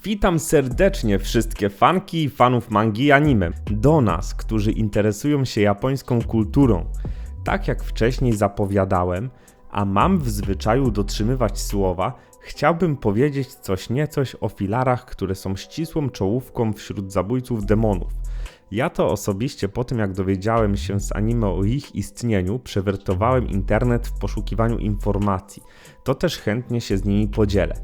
Witam serdecznie wszystkie fanki i fanów mangi i anime. Do nas, którzy interesują się japońską kulturą. Tak jak wcześniej zapowiadałem, a mam w zwyczaju dotrzymywać słowa, chciałbym powiedzieć coś niecoś o filarach, które są ścisłą czołówką wśród zabójców demonów. Ja to osobiście po tym jak dowiedziałem się z anime o ich istnieniu, przewertowałem internet w poszukiwaniu informacji. To też chętnie się z nimi podzielę.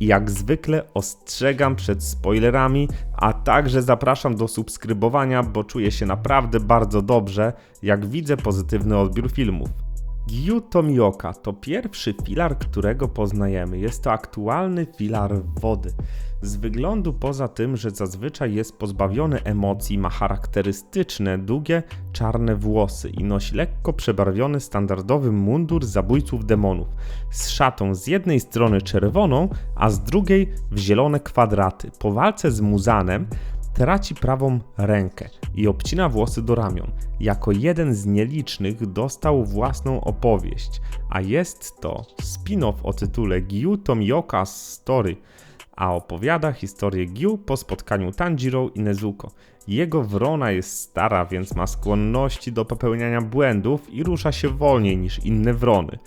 Jak zwykle ostrzegam przed spoilerami, a także zapraszam do subskrybowania, bo czuję się naprawdę bardzo dobrze, jak widzę pozytywny odbiór filmów. Gyu Tomioka to pierwszy filar, którego poznajemy. Jest to aktualny filar wody. Z wyglądu poza tym, że zazwyczaj jest pozbawiony emocji, ma charakterystyczne, długie, czarne włosy i nosi lekko przebarwiony standardowy mundur zabójców demonów, z szatą z jednej strony czerwoną, a z drugiej w zielone kwadraty. Po walce z Muzanem traci prawą rękę i obcina włosy do ramion. Jako jeden z nielicznych dostał własną opowieść, a jest to spin-off o tytule Gyu Tomioka Story – a opowiada historię Gyu po spotkaniu Tanjiro i Nezuko. Jego wrona jest stara, więc ma skłonności do popełniania błędów i rusza się wolniej niż inne wrony.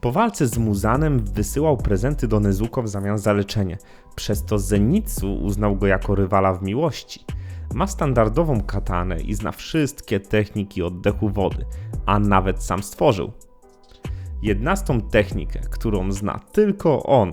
Po walce z Muzanem wysyłał prezenty do Nezuko w zamian za leczenie, przez to Zenitsu uznał go jako rywala w miłości. Ma standardową katanę i zna wszystkie techniki oddechu wody, a nawet sam stworzył. Jednastą technikę, którą zna tylko on,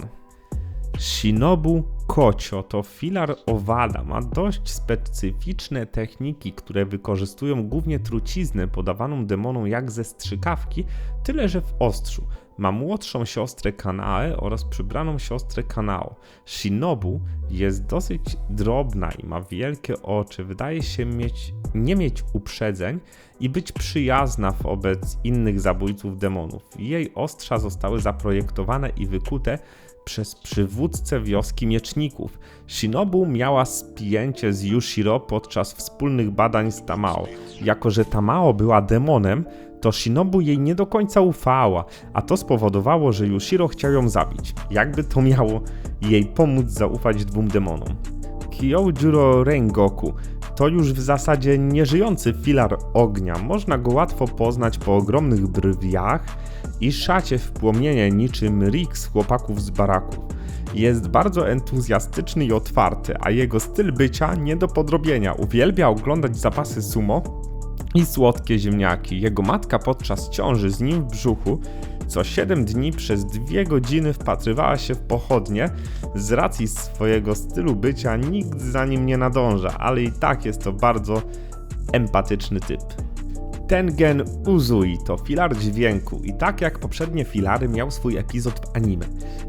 Shinobu Kocio to filar owada. Ma dość specyficzne techniki, które wykorzystują głównie truciznę podawaną demonom jak ze strzykawki, tyle że w ostrzu. Ma młodszą siostrę Kanae oraz przybraną siostrę Kanao. Shinobu jest dosyć drobna i ma wielkie oczy. Wydaje się mieć, nie mieć uprzedzeń i być przyjazna wobec innych zabójców demonów. Jej ostrza zostały zaprojektowane i wykute przez przywódcę wioski mieczników. Shinobu miała spięcie z Yushiro podczas wspólnych badań z Tamao. Jako, że Tamao była demonem, to Shinobu jej nie do końca ufała, a to spowodowało, że Yushiro chciał ją zabić. Jakby to miało jej pomóc zaufać dwóm demonom. Kyojuro Rengoku to już w zasadzie nieżyjący filar ognia. Można go łatwo poznać po ogromnych brwiach i szacie w płomienie niczym Rick z chłopaków z baraku. Jest bardzo entuzjastyczny i otwarty, a jego styl bycia nie do podrobienia. Uwielbia oglądać zapasy sumo i słodkie ziemniaki. Jego matka podczas ciąży z nim w brzuchu co 7 dni przez 2 godziny wpatrywała się w pochodnie. Z racji swojego stylu bycia nikt za nim nie nadąża, ale i tak jest to bardzo empatyczny typ. Tengen Uzui to filar dźwięku i tak jak poprzednie filary miał swój epizod w anime.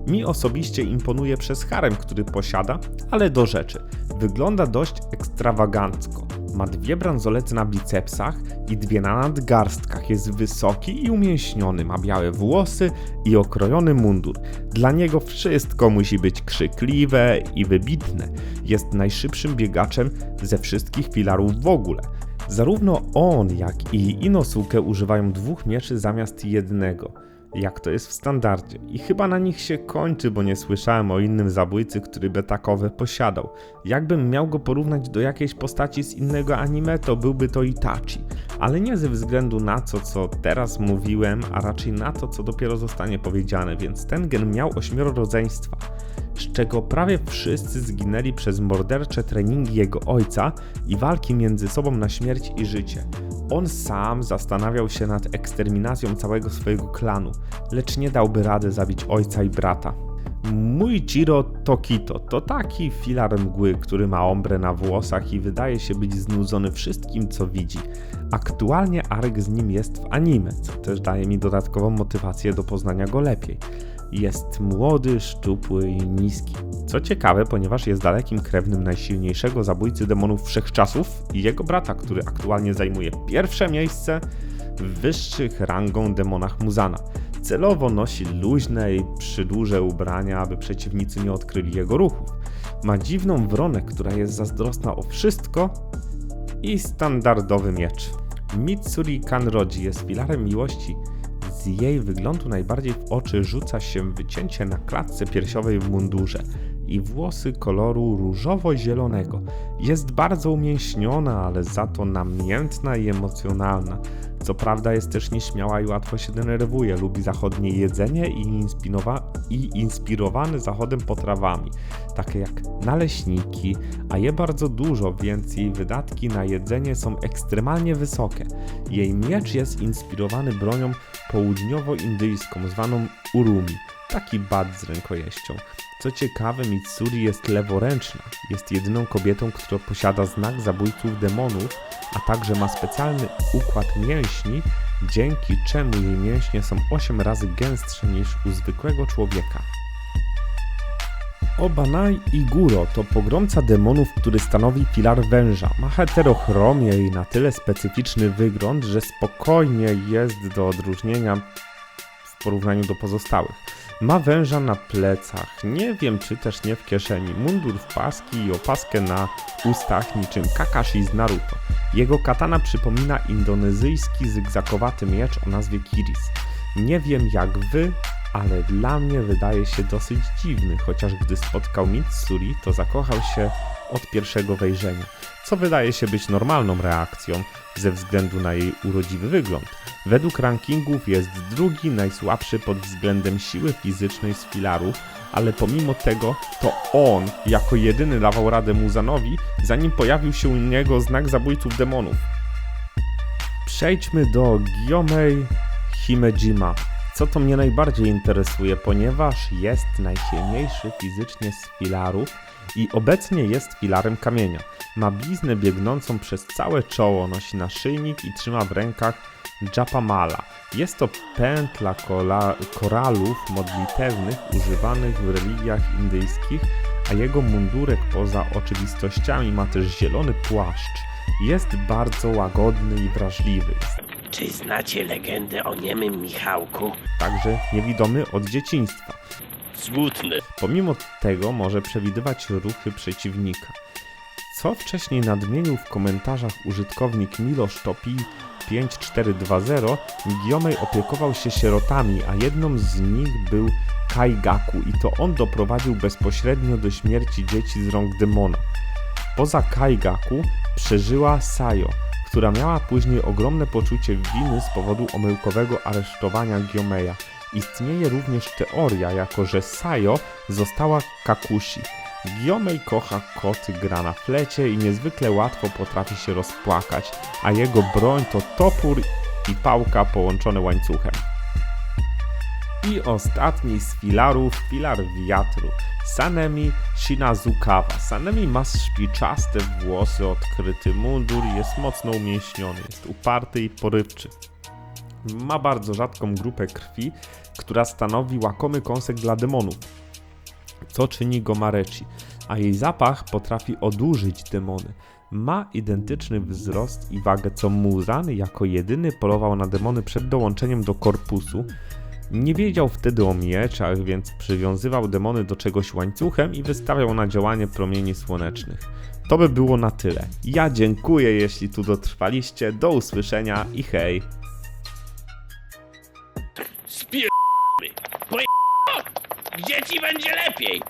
Mi osobiście imponuje przez harem, który posiada, ale do rzeczy. Wygląda dość ekstrawagancko. Ma dwie bransolety na bicepsach i dwie na nadgarstkach. Jest wysoki i umięśniony, ma białe włosy i okrojony mundur. Dla niego wszystko musi być krzykliwe i wybitne. Jest najszybszym biegaczem ze wszystkich filarów w ogóle. Zarówno on, jak i Inosuke używają dwóch mieczy zamiast jednego jak to jest w standardzie. I chyba na nich się kończy, bo nie słyszałem o innym zabójcy, który by takowe posiadał. Jakbym miał go porównać do jakiejś postaci z innego anime, to byłby to Itachi. Ale nie ze względu na to, co teraz mówiłem, a raczej na to, co dopiero zostanie powiedziane, więc ten gen miał ośmioro rodzeństwa z czego prawie wszyscy zginęli przez mordercze treningi jego ojca i walki między sobą na śmierć i życie. On sam zastanawiał się nad eksterminacją całego swojego klanu, lecz nie dałby rady zabić ojca i brata. Mój Chiro Tokito to taki filar mgły, który ma ombre na włosach i wydaje się być znudzony wszystkim, co widzi. Aktualnie Ark z nim jest w anime, co też daje mi dodatkową motywację do poznania go lepiej. Jest młody, szczupły i niski. Co ciekawe, ponieważ jest dalekim krewnym najsilniejszego zabójcy demonów wszechczasów i jego brata, który aktualnie zajmuje pierwsze miejsce w wyższych rangą demonach Muzana. Celowo nosi luźne i przydłuże ubrania, aby przeciwnicy nie odkryli jego ruchów. Ma dziwną wronę, która jest zazdrosna o wszystko i standardowy miecz. Mitsuri Kanroji jest filarem miłości z jej wyglądu najbardziej w oczy rzuca się wycięcie na klatce piersiowej w mundurze. i włosy koloru różowo-zielonego. Jest bardzo umięśniona, ale za to namiętna i emocjonalna. Co prawda jest też nieśmiała i łatwo się denerwuje, lubi zachodnie jedzenie i, i inspirowany zachodem potrawami, takie jak naleśniki, a je bardzo dużo, więc jej wydatki na jedzenie są ekstremalnie wysokie. Jej miecz jest inspirowany bronią południowo-indyjską zwaną urumi, taki bat z rękojeścią. Co ciekawe, Mitsuri jest leworęczna. Jest jedyną kobietą, która posiada znak zabójców demonów, a także ma specjalny układ mięśni, dzięki czemu jej mięśnie są 8 razy gęstsze niż u zwykłego człowieka. Obanai Iguro to pogromca demonów, który stanowi filar węża. Ma heterochromię i na tyle specyficzny wygląd, że spokojnie jest do odróżnienia w porównaniu do pozostałych. Ma węża na plecach, nie wiem czy też nie w kieszeni, mundur w paski i opaskę na ustach niczym Kakashi z Naruto. Jego katana przypomina indonezyjski zygzakowaty miecz o nazwie Kiris. Nie wiem jak wy, ale dla mnie wydaje się dosyć dziwny, chociaż gdy spotkał Mitsuri, to zakochał się od pierwszego wejrzenia, co wydaje się być normalną reakcją ze względu na jej urodziwy wygląd. Według rankingów jest drugi najsłabszy pod względem siły fizycznej z filarów, ale pomimo tego to on jako jedyny dawał radę Muzanowi, zanim pojawił się u niego znak zabójców demonów. Przejdźmy do Gyomei Himejima. Co to mnie najbardziej interesuje, ponieważ jest najsilniejszy fizycznie z filarów i obecnie jest filarem kamienia. Ma bliznę biegnącą przez całe czoło, nosi naszyjnik i trzyma w rękach Japamala. Jest to pętla koralów modlitewnych używanych w religiach indyjskich, a jego mundurek poza oczywistościami ma też zielony płaszcz. Jest bardzo łagodny i wrażliwy. Czy znacie legendę o niemym Michałku? także niewidomy od dzieciństwa. Smutny. Pomimo tego może przewidywać ruchy przeciwnika. Co wcześniej nadmienił w komentarzach użytkownik Milosz Topi 5420, Giomej opiekował się sierotami, a jedną z nich był Kaigaku i to on doprowadził bezpośrednio do śmierci dzieci z rąk demona. Poza Kaigaku przeżyła Sayo, która miała później ogromne poczucie winy z powodu omyłkowego aresztowania Giomeya. Istnieje również teoria, jako że Sayo została Kakushi. Giomej kocha koty, gra na flecie i niezwykle łatwo potrafi się rozpłakać, a jego broń to topór i pałka połączone łańcuchem. I ostatni z filarów, filar wiatru. Sanemi Shinazukawa. Sanemi ma szpiczaste włosy, odkryty mundur jest mocno umięśniony. Jest uparty i porywczy. Ma bardzo rzadką grupę krwi, która stanowi łakomy kąsek dla demonów, co czyni go Marechi, a jej zapach potrafi odurzyć demony. Ma identyczny wzrost i wagę co Muzan, jako jedyny polował na demony przed dołączeniem do korpusu. Nie wiedział wtedy o mieczach, więc przywiązywał demony do czegoś łańcuchem i wystawiał na działanie promieni słonecznych. To by było na tyle. Ja dziękuję, jeśli tu dotrwaliście. Do usłyszenia i hej! Spier... Poje... Gdzie ci będzie lepiej?